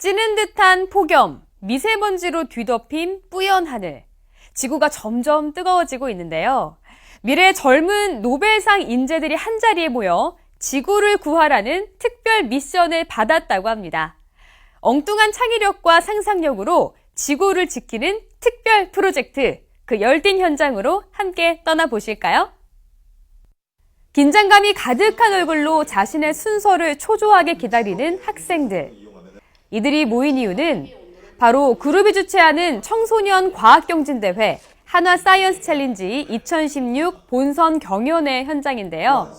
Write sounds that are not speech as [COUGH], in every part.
찌는 듯한 폭염, 미세먼지로 뒤덮인 뿌연 하늘. 지구가 점점 뜨거워지고 있는데요. 미래의 젊은 노벨상 인재들이 한 자리에 모여 지구를 구하라는 특별 미션을 받았다고 합니다. 엉뚱한 창의력과 상상력으로 지구를 지키는 특별 프로젝트, 그 열띤 현장으로 함께 떠나보실까요? 긴장감이 가득한 얼굴로 자신의 순서를 초조하게 기다리는 학생들. 이들이 모인 이유는 바로 그룹이 주최하는 청소년 과학경진대회 한화 사이언스 챌린지 2016 본선 경연회 현장인데요.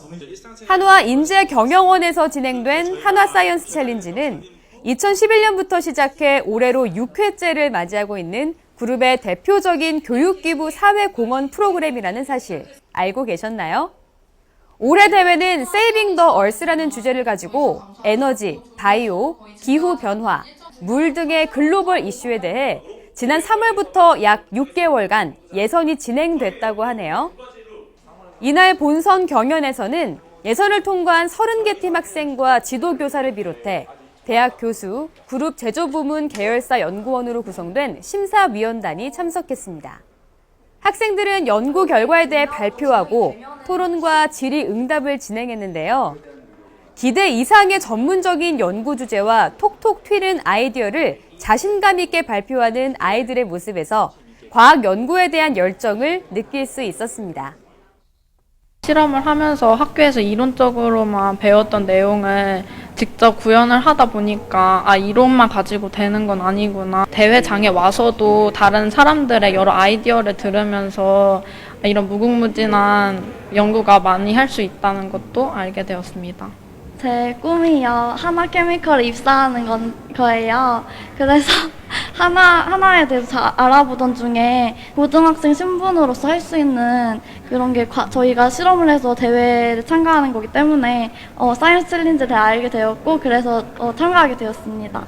한화 인재 경영원에서 진행된 한화 사이언스 챌린지는 2011년부터 시작해 올해로 6회째를 맞이하고 있는 그룹의 대표적인 교육기부 사회공헌 프로그램이라는 사실 알고 계셨나요? 올해 대회는 Saving the Earth라는 주제를 가지고 에너지, 바이오, 기후 변화, 물 등의 글로벌 이슈에 대해 지난 3월부터 약 6개월간 예선이 진행됐다고 하네요. 이날 본선 경연에서는 예선을 통과한 30개 팀 학생과 지도교사를 비롯해 대학 교수, 그룹 제조 부문 계열사 연구원으로 구성된 심사위원단이 참석했습니다. 학생들은 연구 결과에 대해 발표하고 토론과 질의 응답을 진행했는데요. 기대 이상의 전문적인 연구 주제와 톡톡 튀는 아이디어를 자신감 있게 발표하는 아이들의 모습에서 과학 연구에 대한 열정을 느낄 수 있었습니다. 실험을 하면서 학교에서 이론적으로만 배웠던 내용을 직접 구현을 하다 보니까 아 이론만 가지고 되는 건 아니구나 대회장에 와서도 다른 사람들의 여러 아이디어를 들으면서 이런 무궁무진한 연구가 많이 할 수 있다는 것도 알게 되었습니다. 제 꿈이요. 하나 케미컬에 입사하는 건 거예요. 그래서 [LAUGHS] 하나, 하나에 대해서 잘 알아보던 중에 고등학생 신분으로서 할 수 있는 그런 게 과- 저희가 실험을 해서 대회를 참가하는 거기 때문에 어, 사이언스 챌린지에 대해 알게 되었고 그래서 어, 참가하게 되었습니다.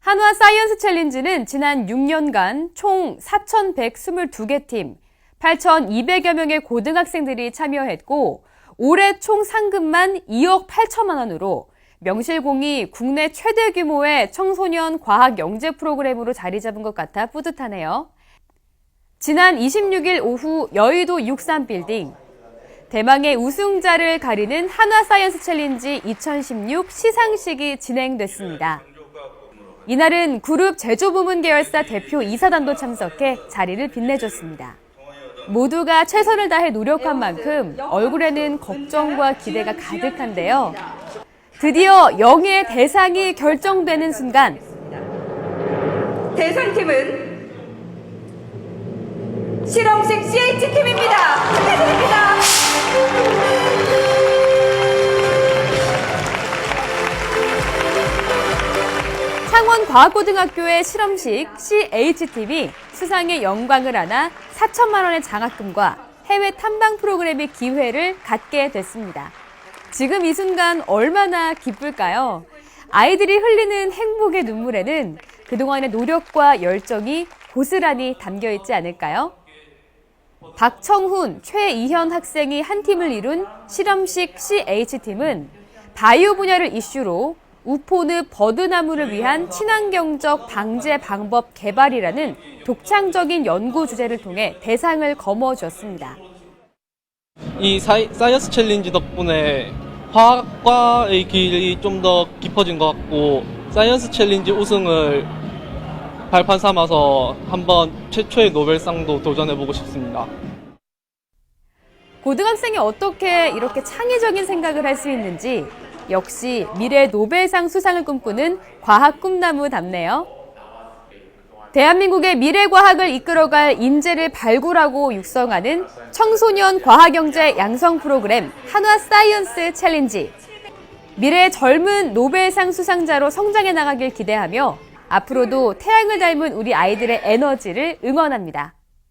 한화 사이언스 챌린지는 지난 6년간 총 4,122개 팀, 8,200여 명의 고등학생들이 참여했고, 올해 총 상금만 2억 8천만 원으로 명실공히 국내 최대 규모의 청소년 과학 영재 프로그램으로 자리 잡은 것 같아 뿌듯하네요. 지난 26일 오후 여의도 63빌딩, 대망의 우승자를 가리는 한화 사이언스 챌린지 2016 시상식이 진행됐습니다. 이날은 그룹 제조부문 계열사 대표 이사단도 참석해 자리를 빛내줬습니다. 모두가 최선을 다해 노력한 만큼 얼굴에는 걱정과 기대가 가득한데요. 드디어 영예의 대상이 결정되는 순간 대상팀은 실험식 CH팀입니다. 축하드립니다. 창원과학고등학교의 실험식 CHTV 수상의 영광을 안아 4천만 원의 장학금과 해외 탐방 프로그램의 기회를 갖게 됐습니다. 지금 이 순간 얼마나 기쁠까요? 아이들이 흘리는 행복의 눈물에는 그동안의 노력과 열정이 고스란히 담겨 있지 않을까요? 박청훈, 최이현 학생이 한 팀을 이룬 실험식 CH팀은 바이오 분야를 이슈로 우포늪 버드나무를 위한 친환경적 방제 방법 개발이라는 독창적인 연구 주제를 통해 대상을 거머쥐었습니다. 이 사이, 사이언스 챌린지 덕분에 화학과의 길이 좀 더 깊어진 것 같고 사이언스 챌린지 우승을 발판 삼아서 한번 최초의 노벨상도 도전해보고 싶습니다. 고등학생이 어떻게 이렇게 창의적인 생각을 할 수 있는지 역시 미래 노벨상 수상을 꿈꾸는 과학 꿈나무답네요. 대한민국의 미래 과학을 이끌어갈 인재를 발굴하고 육성하는 청소년 과학영재 양성 프로그램 한화 사이언스 챌린지. 미래의 젊은 노벨상 수상자로 성장해 나가길 기대하며 앞으로도 태양을 닮은 우리 아이들의 에너지를 응원합니다.